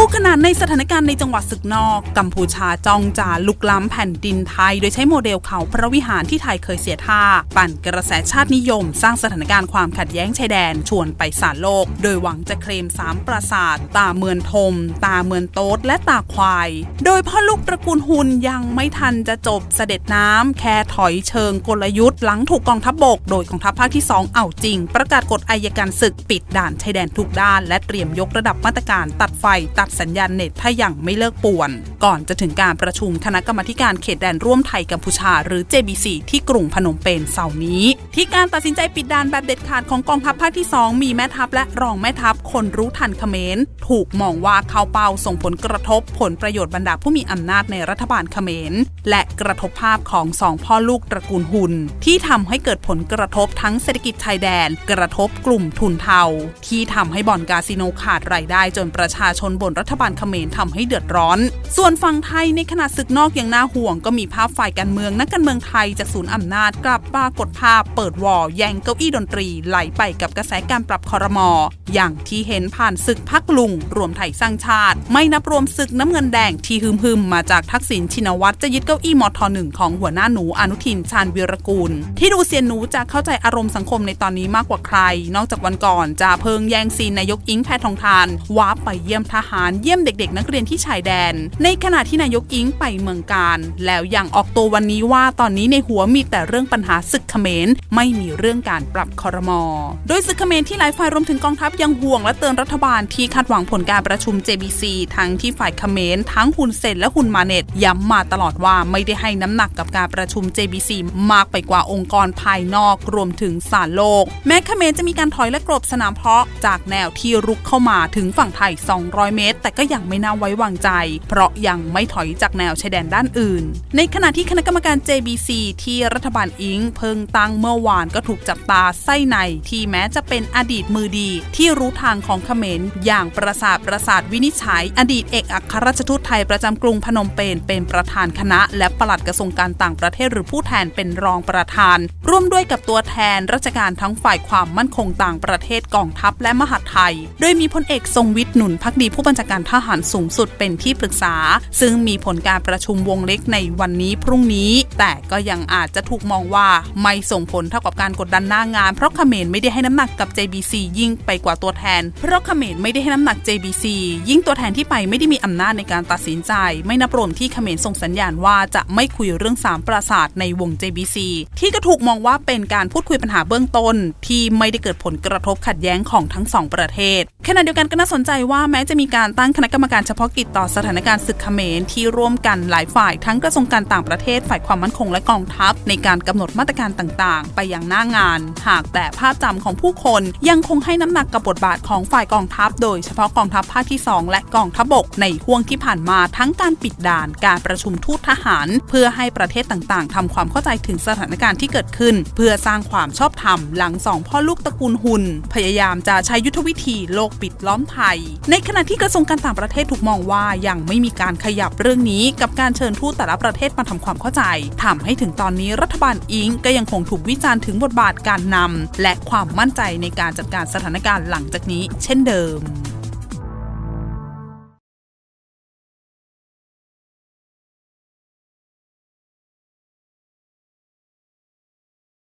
คู่ขนานในสถานการณ์ในจังหวัดศึกนอก กัมพูชาจ้องจะลุกล้ำแผ่นดินไทย โดยใช้โมเดลเขาพระวิหารที่ไทยเคยเสียท่า ปั่นกระแสชาตินิยม สร้างสถานการณ์ความขัดแย้งชายแดนชวนไปสารโลก โดยหวังจะเคลมสามปราสาท ตาเมือนทม ตาเมือนโต๊ดและตาควาย โดยพ่อลูกตระกูลหุนยังไม่ทันจะจบเสด็จน้ำแค่ถอยเชิงกลยุทธ์หลังถูกกองทัพบบก โดยกองทัพภาคที่ 2 เอาจริง ประกาศกฎอายการศึกปิดด่านชายแดนทุกด้าน และเตรียมยกระดับมาตรการตัดไฟตัดสัญญาณเน็ตถ้ายังไม่เลิกป่วน ก่อนจะถึงการประชุมคณะกรรมาธิการเขตแดนร่วมไทยกัมพูชา หรือ JBC ที่กรุงพนมเปญเสาร์นี้ ที่การตัดสินใจปิดด่านแบบเด็ดขาดของกองทัพภาคที่ 2 มีแม่ทัพและรองแม่ทัพคนรู้ทันเขมรถูกมองว่าเข้าเป้าส่งผลกระทบผลประโยชน์บรรดาผู้มีอำนาจในรัฐบาลเขมร และกระทบภาพของสองพ่อลูกตระกูลหุนที่ทำให้เกิดผลกระทบทั้งเศรษฐกิจชายแดน กระทบกลุ่มทุนเทา ที่ทำให้บ่อนคาสิโนขาดรายได้จนประชาชนบ่นรัฐบาลเขมรทำให้เดือดร้อน ส่วนฝั่งไทยในขณะศึกนอกอย่างน่าห่วง ก็มีภาพฝ่ายการเมืองนักการเมืองไทยจากศูนย์อำนาจกลับปรากฏภาพเปิดวอแย่งเก้าอี้ดนตรีไหลไปกับกระแสการปรับคอรมออย่างที่เห็นผ่านศึกพักลุง รวมไทยสร้างชาติ ไม่นับรวมศึกน้ำเงินแดงที่ฮึมฮึมมาจากทักษิณชินวัตรจะยึดเก้าอี้มทหนึ่งของหัวหน้าหนูอนุทินชาญวีรกูล ที่ดูเซียนหนูจะเข้าใจอารมณ์สังคมในตอนนี้มากกว่าใคร นอกจากวันก่อนจะเพิงแย่งซีนนายกอิงแพทองทานว้าไปเยี่ยมทหารเยี่ยมเด็กๆ นักเรียนที่ชายแดน ในขณะที่นายกอิงไปเมืองการ แล้วยังออกตัววันนี้ว่าตอนนี้ในหัวมีแต่เรื่องปัญหาศึกเขมรไม่มีเรื่องการปรับคอรมอ โดยศึกเขมรที่หลายฝ่ายรวมถึงกองทัพยังห่วงและเตือนรัฐบาลที่คาดหวังผลการประชุม JBC ทั้งที่ฝ่ายเขมรทั้งฮุนเซนและฮุนมาเนตย้ำมาตลอดว่าไม่ได้ให้น้ำหนักกับการประชุม JBC มากไปกว่าองค์กรภายนอกรวมถึงสารโลก แม้เขมรจะมีการถอยและกลบสนามเพาะจากแนวที่รุกเข้ามาถึงฝั่งไทย 200 เมตรแต่ก็ยังไม่น่าไว้วางใจ เพราะยังไม่ถอยจากแนวชายแดนด้านอื่น ในขณะที่คณะกรรมการ JBC ที่รัฐบาลอิงเพิ่งตั้งเมื่อวานก็ถูกจับตาไส้ในที่แม้จะเป็นอดีตมือดี ที่รู้ทางของเขมรอย่างประสาทประสาทวินิจฉัย อดีตเอกอัครราชทูตไทยประจำกรุงพนมเปญเป็นประธานคณะ และปลัดกระทรวงการต่างประเทศหรือผู้แทนเป็นรองประธาน ร่วมด้วยกับตัวแทนราชการทั้งฝ่ายความมั่นคงต่างประเทศกองทัพและมหาดไทย โดยมีพลเอกทรงวิทย์หนุนพักดีผู้บัญชาการทหารสูงสุดเป็นที่ปรึกษา ซึ่งมีผลการประชุมวงเล็กในวันนี้พรุ่งนี้ แต่ก็ยังอาจจะถูกมองว่าไม่ส่งผลเท่ากับการกดดันหน้างาน เพราะเขมรไม่ได้ให้น้ำหนักกับ JBC ยิ่งไปกว่าตัวแทน เพราะเขมรไม่ได้ให้น้ำหนัก JBC ยิ่งตัวแทนที่ไปไม่ได้มีอำนาจในการตัดสินใจ ไม่นับรวมที่เขมรส่งสัญญาณว่าจะไม่คุยเรื่องสามปราสาทในวง JBC ที่ก็ถูกมองว่าเป็นการพูดคุยปัญหาเบื้องต้น ที่ไม่ได้เกิดผลกระทบขัดแย้งของทั้งสองประเทศขณะเดียวกันก็น่าสนใจว่าแม้จะมีการการตั้งคณะกรรมการเฉพาะกิจต่อสถานการณ์ศึกเขมรที่ร่วมกันหลายฝ่ายทั้งกระทรวงการต่างประเทศฝ่ายความมั่นคงและกองทัพ ในการกำหนดมาตรการต่างๆ ไปยังหน้างาน หากแต่ภาพจำของผู้คนยังคงให้น้ำหนักกับบทบาทของฝ่ายกองทัพ โดยเฉพาะกองทัพภาคที่ 2 และกองทัพบก ในห่วงที่ผ่านมาทั้งการปิดด่านการประชุมทูตทหาร เพื่อให้ประเทศต่างๆทำความเข้าใจถึงสถานการณ์ที่เกิดขึ้น เพื่อสร้างความชอบธรรมหลังสองพ่อลูกตระกูลหุนพยายามจะใช้ยุทธวิธีโลกปิดล้อมไทย ในขณะที่กระทรวงวงการต่างประเทศถูกมองว่ายังไม่มีการขยับเรื่องนี้กับการเชิญทูตแต่ละประเทศมาทำความเข้าใจทำให้ถึงตอนนี้รัฐบาลอิงก็ยังคงถูกวิจารณ์ถึงบทบาทการนำและความมั่นใจในการจัดการสถานการณ์หลังจากนี้ เช่นเดิม